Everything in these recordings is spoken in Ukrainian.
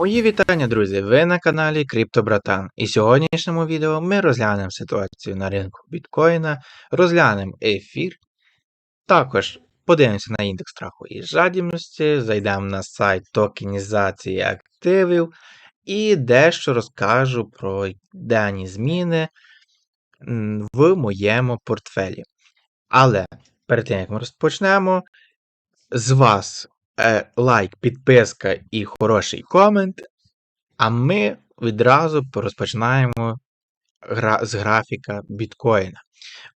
Мої вітання, друзі! Ви на каналі Криптобратан. І в сьогоднішньому відео ми розглянемо ситуацію на ринку біткоїна, розглянемо ефір. Також подивимося на індекс страху і жадібності, зайдемо на сайт токенізації активів і дещо розкажу про дані зміни в моєму портфелі. Але перед тим як ми розпочнемо, з вас е, лайк, підписка і хороший комент. А ми відразу розпочинаємо гра з графіка біткоїна.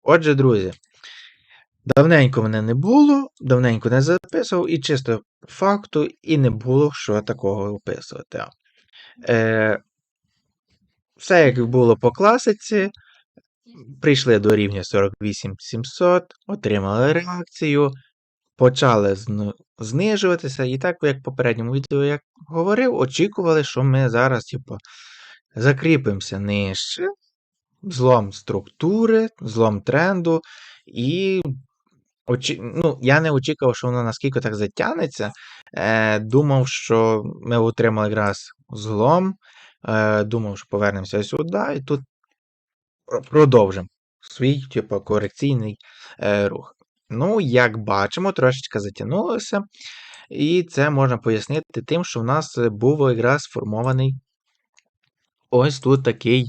Отже, друзі, давненько мене не було, давненько не записував, і чисто факту, і не було що такого описувати. Е, Все як було по класиці. Прийшли до рівня 48700, отримали реакцію, почали знижуватися. І так, як в попередньому відео я говорив, очікували, що ми зараз, типу, закріпимося нижче, злом структури, злом тренду, і очі... ну, я не очікував, що воно наскільки так затягнеться. Е, думав, що ми отримали якраз злом, е, думав, що повернемося сюди, і тут продовжимо свій, типу, корекційний е, рух. Ну, як бачимо, трошечки затягнулося, і це можна пояснити тим, що в нас був якраз сформований ось тут такий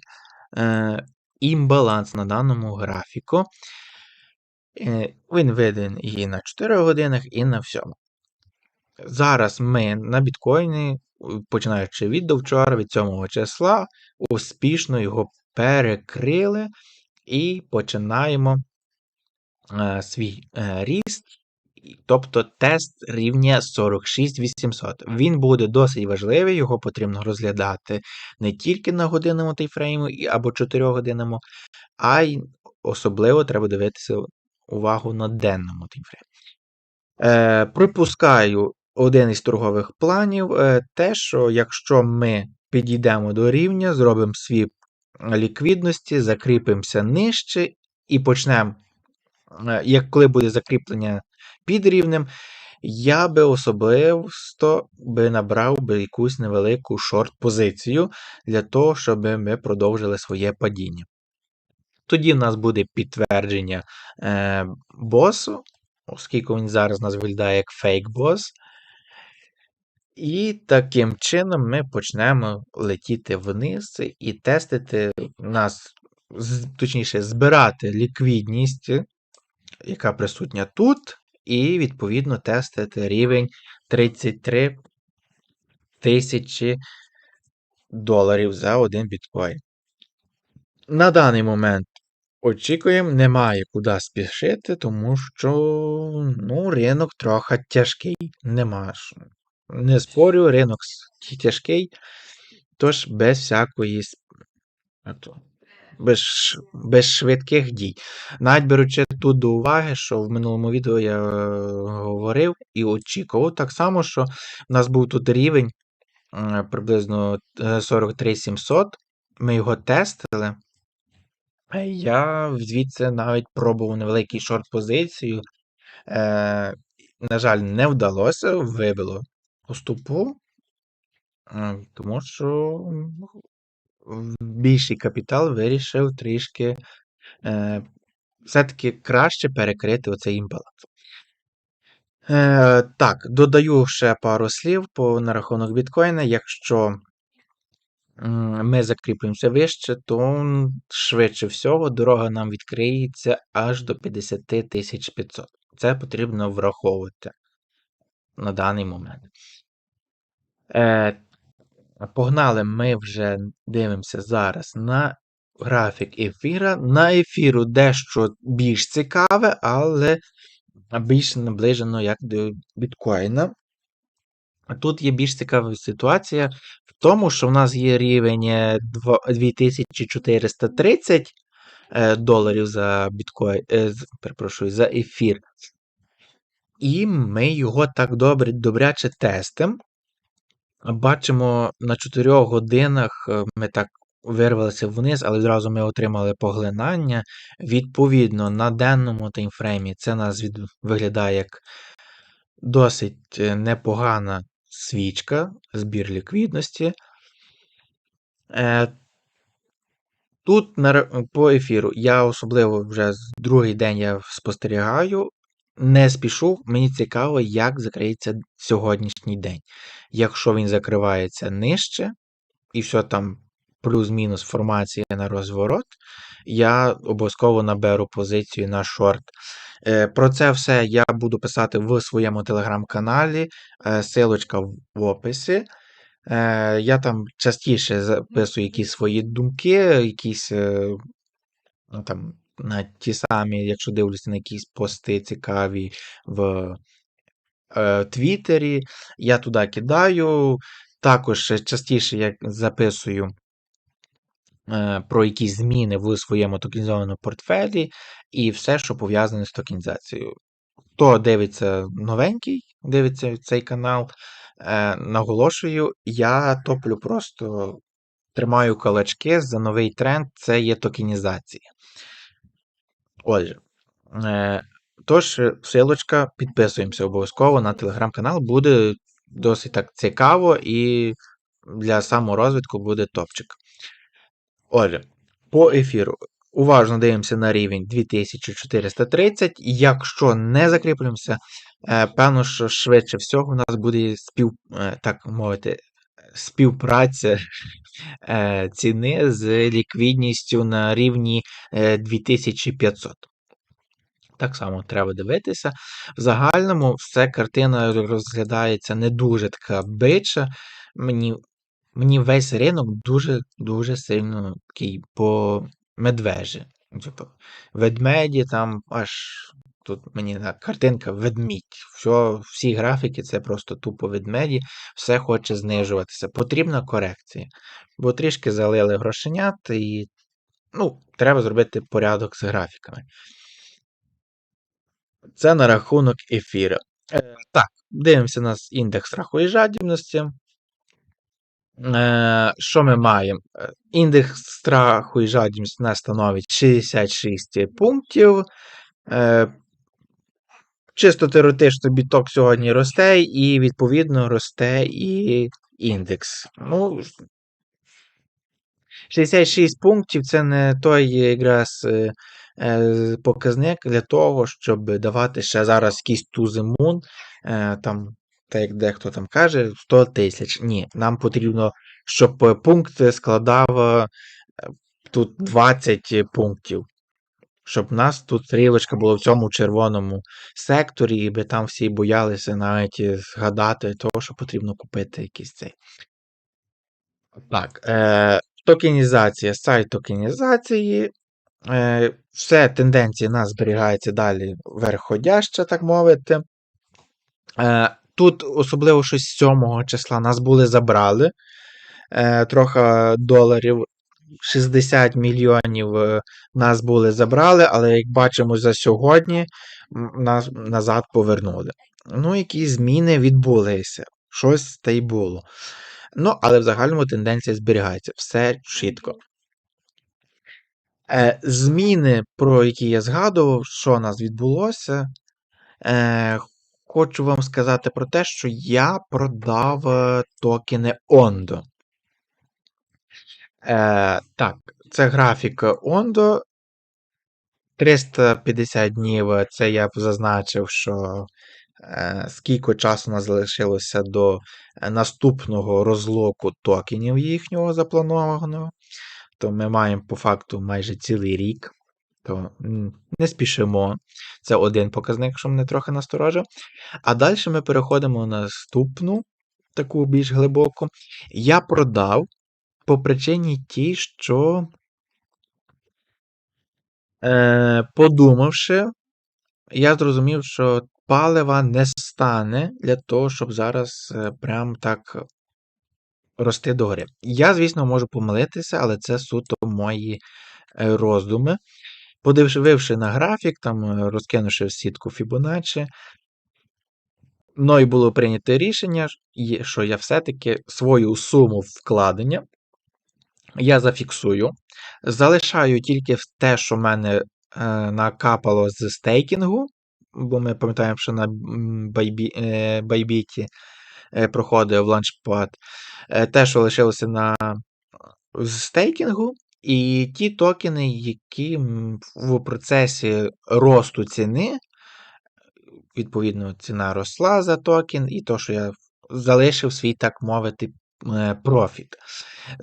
е, імбаланс на даному графіку. Е, він виден і на 4 годинах, і на всьому. Зараз ми на біткоїні, починаючи від до вчора, від 7 числа, успішно його перекрили і починаємо е, свій е, ріст, тобто тест рівня 46800. Він буде досить важливий, його потрібно розглядати не тільки на годинному тайфрейму або 4 годинному, а й особливо треба дивитися увагу на денному таймфреймі. Е, припускаю один із торгових планів е, те, що якщо ми підійдемо до рівня, зробимо свій ліквідності, закріпимося нижче і почнемо, е, як коли буде закріплення під рівнем, я би особисто би набрав би якусь невелику шорт-позицію для того, щоб ми продовжили своє падіння. Тоді в нас буде підтвердження е, босу, оскільки він зараз нас виглядає як фейк-бос. І таким чином ми почнемо летіти вниз і тестити нас, точніше, збирати ліквідність, яка присутня тут, і відповідно тестити рівень 33 тисячі доларів за один біткоін. На даний момент очікуємо, немає куди спішити, тому що ну, ринок трохи тяжкий. Нема. Не спорю, ринок тяжкий, тож без всякої без, без швидких дій. Навіть беручи тут до уваги, що в минулому відео я е, говорив і очікував так само, що в нас був тут рівень е, приблизно е, 43 700. Ми його тестили. Е, Я звідси навіть пробував невеликий шорт-позицію. Е, на жаль, не вдалося, вибило поступу, е, тому що більший капітал вирішив трішки е, все-таки краще перекрити оцей імбаланс. Е, так, додаю ще пару слів по, на рахунок біткоїна. Якщо ми закріпимося вище, то швидше всього дорога нам відкриється аж до 50 500. Це потрібно враховувати на даний момент. Е, погнали, ми вже дивимося зараз на графік ефіра. На ефіру дещо більш цікаве, але більш наближено як до біткоїна. Тут є більш цікава ситуація в тому, що в нас є рівень е, 2430 е, доларів за біткоін, е, перепрошую, за ефір. І ми його так добре, добряче тестимо. Бачимо, на 4 годинах е, ми так вирвалися вниз, але одразу ми отримали поглинання. Відповідно, на денному таймфреймі це нас від... виглядає як досить е, непогана свічка, збір ліквідності. Е, Тут по ефіру я особливо вже другий день я спостерігаю, не спішу, мені цікаво, як закриється сьогоднішній день. Якщо він закривається нижче, і все там плюс-мінус формація на розворот, я обов'язково наберу позицію на шорт. Е, Про це все я буду писати в своєму телеграм-каналі, е, силочка в описі. Е, Я там частіше записую якісь свої думки, якісь ну, там, ті самі, якщо дивлюся на якісь пости цікаві в е, Твіттері, я туди кидаю. Також частіше я записую е, про якісь зміни в своєму токенізованому портфелі і все, що пов'язане з токенізацією. Хто дивиться новенький, дивиться цей канал, е, наголошую, я топлю просто тримаю кулачки за новий тренд це є токенізація. Отже, е, тож, е, силочка, підписуємося обов'язково на телеграм-канал, буде досить так цікаво і для саморозвитку буде топчик. Отже, по ефіру. Уважно дивимося на рівень 2430. Якщо не закріплюємося, е, певно, що швидше всього у нас буде спів, так мовити, співпраця е, ціни з ліквідністю на рівні е, 2500. Так само треба дивитися. В загальному все картина розглядається не дуже така бича. Мені мені весь ринок дуже дуже сильно такий по медвежі. Типу, ведмеді там аж тут мені так, картинка ведмідь. Все, всі графіки це просто тупо ведмеді, все хоче знижуватися. Потрібна корекція. Бо трішки залили грошенят і ну, треба зробити порядок з графіками. Це на рахунок ефіра. Е, так, дивимося на індекс страху і жадібності. Е, що ми маємо? Е, індекс страху і жадібності у нас становить 66 пунктів. Е, чисто теоретично біток сьогодні росте, і, відповідно, росте і індекс. Ну, 66 пунктів це не той якраз е, е, показник для того, щоб давати ще зараз якийсь тузимун, е, там, так як дехто там каже, 100 тисяч. Ні, нам потрібно, щоб пункт складав тут 20 пунктів. Щоб нас тут стрілочка була в цьому червоному секторі, і би там всі боялися навіть згадати того, що потрібно купити якийсь цей. Так, е, токенізація, сайт токенізації. Е, все, тенденція нас зберігається далі верхходяща, так мовити. Е, Тут, особливо щось з 7 числа, нас були забрали е, трохи доларів. 60 мільйонів е, нас були забрали, але як бачимо за сьогодні, нас назад повернули. Ну, якісь зміни відбулися. Щось та й було. Ну, але в загальному тенденція зберігається. Все чітко. Е, Зміни, про які я згадував, що у нас відбулося. Е, Хочу вам сказати про те, що я продав токени Ondo. Е, Так, це графік Ondo. 350 днів це я б зазначив, що е, скільки часу нас залишилося до наступного розлоку токенів їхнього запланованого. То ми маємо по факту майже цілий рік. То не спішимо. Це один показник, що мене трохи насторожив. А далі ми переходимо на наступну, таку більш глибоку. Я продав по причині тій, що, е, подумавши, я зрозумів, що палива не стане для того, щоб зараз е, прям так рости догори. Я, звісно, можу помилитися, але це суто мої е, роздуми. Подививши на графік, там е, розкинувши сітку Fibonacci, мною було прийнято рішення, що я все-таки свою суму вкладення я зафіксую. Залишаю тільки те, що в мене е, накапало з стейкінгу, бо ми пам'ятаємо, що на е, байбіті е, проходив ланчпад, те, що лишилося на стейкінгу, і ті токени, які в процесі росту ціни, відповідно, ціна росла за токен, і то, що я залишив свій, так мовити, профіт.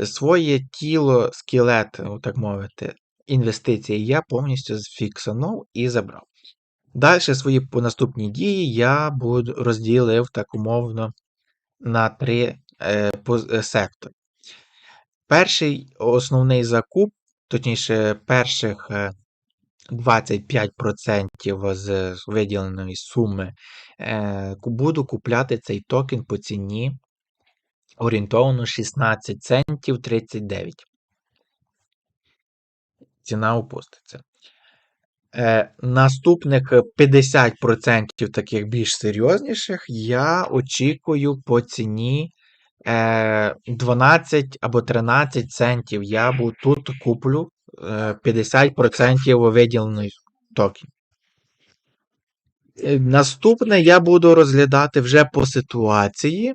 Своє тіло, скелет, так мовити, інвестиції я повністю зфіксанув і забрав. Далі свої наступні дії я буду розділив так умовно на три е, е, сектори. Перший основний закуп, точніше, перших е, 25% з виділеної суми е, буду купляти цей токен по ціні орієнтовно 16 центів 39. Ціна опуститься. Е, наступних 50% таких більш серйозніших я очікую по ціні е, 12 або 13 центів. Я бу- тут куплю е, 50% виділеної токен. Е, Наступне я буду розглядати вже по ситуації.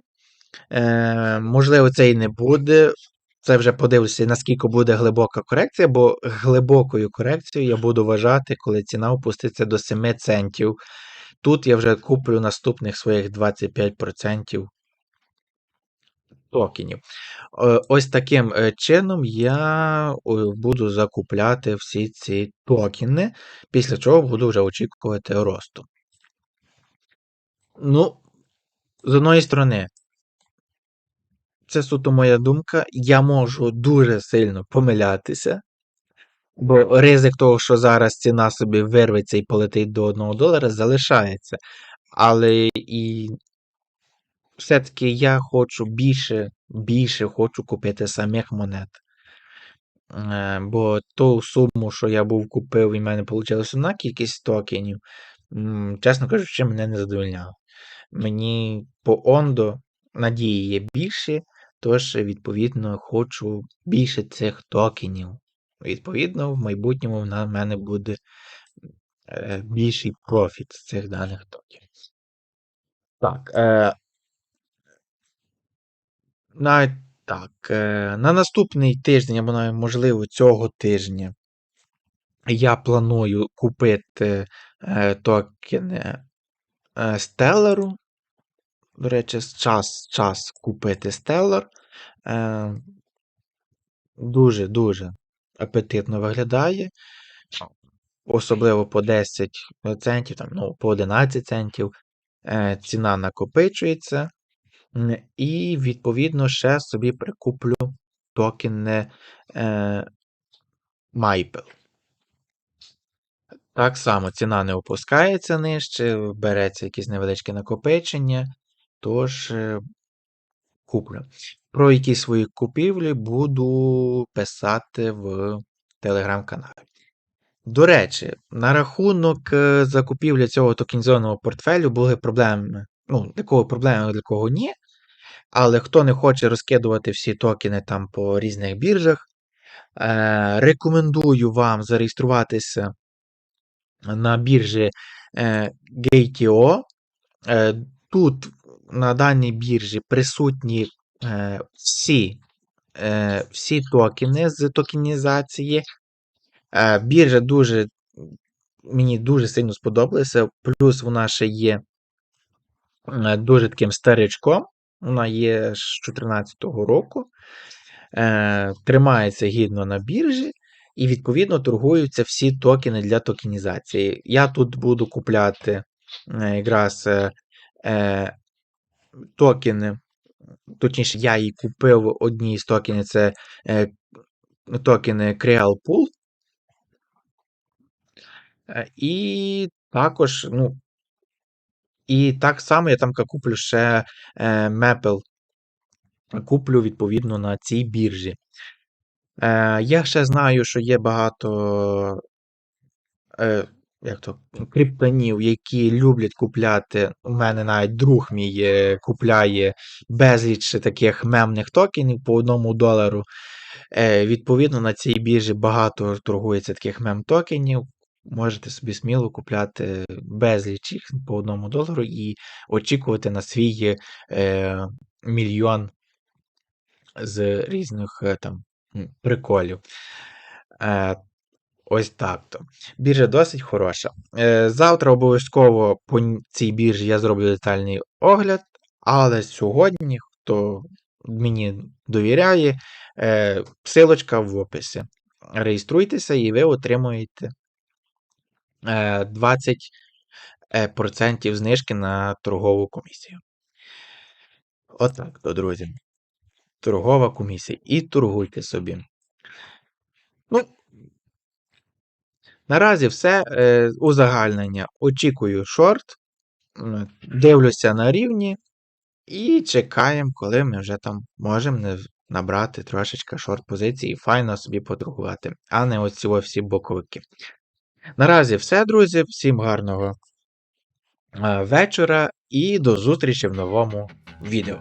Е, можливо, це і не буде. Це вже подивлюся, наскільки буде глибока корекція, бо глибокою корекцією я буду вважати, коли ціна опуститься до 7 центів. Тут я вже куплю наступних своїх 25% токенів. Е, Ось таким е, чином я буду закупляти всі ці токени, після чого буду вже очікувати росту. Ну, з одної сторони, це суто моя думка. Я можу дуже сильно помилятися, бо ризик того, що зараз ціна собі вирветься і полетить до 1 долара, залишається. Але і все-таки я хочу більше, більше хочу купити самих монет. Е, Бо ту суму, що я був купив, і в мене вийшла одна кількість токенів, чесно кажучи, мене не задовольняло. Мені по Ондо надії є більше, тож, відповідно, хочу більше цих токенів. Відповідно, в майбутньому на мене буде е, більший профіт з цих даних токенів. Так, е, навіть так, е, на наступний тиждень, або навіть, можливо, цього тижня я планую купити е, токени е, Stellar. До речі, час, час купити. Е, Дуже-дуже апетитно виглядає. Особливо по 10 центів, там, ну, по 11 центів. Е, ціна накопичується. І, відповідно, ще собі прикуплю токени е, Maple. Так само ціна не опускається нижче, береться якесь невеличке накопичення, тож е, куплю. Про які свої купівлі буду писати в телеграм-каналі. До речі, на рахунок е, закупівлі цього токенізованого портфелю були проблеми. Ну, для кого проблеми, для кого ні. Але хто не хоче розкидувати всі токени там по різних біржах, е, рекомендую вам зареєструватися на біржі е, Gate.io. Е, Тут на даній біржі присутні е, всі, е, всі токени з токенізації. Е, Біржа дуже мені дуже сильно сподобалася. Плюс вона ще є е, дуже таким старичком. Вона є з 2014 року. Е, Тримається гідно на біржі. І, відповідно, торгуються всі токени для токенізації. Я тут буду купляти е, якраз е, токени. Точніше, я її купив одні з токенів це е, токени Creal Pool. Е, І також, ну, і так само я там куплю ще е, Maple. Куплю відповідно на цій біржі. Е, Я ще знаю, що є багато е, як то, криптонів, які люблять купляти. У мене навіть друг мій е, купляє безліч таких мемних токенів по одному долару. Е, Відповідно, на цій біржі багато торгується таких мем-токенів. можете собі сміло купляти безліч їх по одному долару і очікувати на свій е, мільйон з різних е, там приколів. Е, ось так то. Біржа досить хороша. Е, завтра обов'язково по цій біржі я зроблю детальний огляд, але сьогодні, хто мені довіряє, е, силочка в описі. Реєструйтеся і ви отримуєте е, 20% е, знижки на торгову комісію. Отак то, друзі. Торгова комісія. І торгуйте собі. Ну, наразі все. Е, узагальнення. Очікую шорт. Дивлюся на рівні. І чекаємо, коли ми вже там можемо набрати трошечки шорт позиції і файно собі поторгувати, а не оці всі боковики. Наразі все, друзі. Всім гарного е, вечора і до зустрічі в новому відео.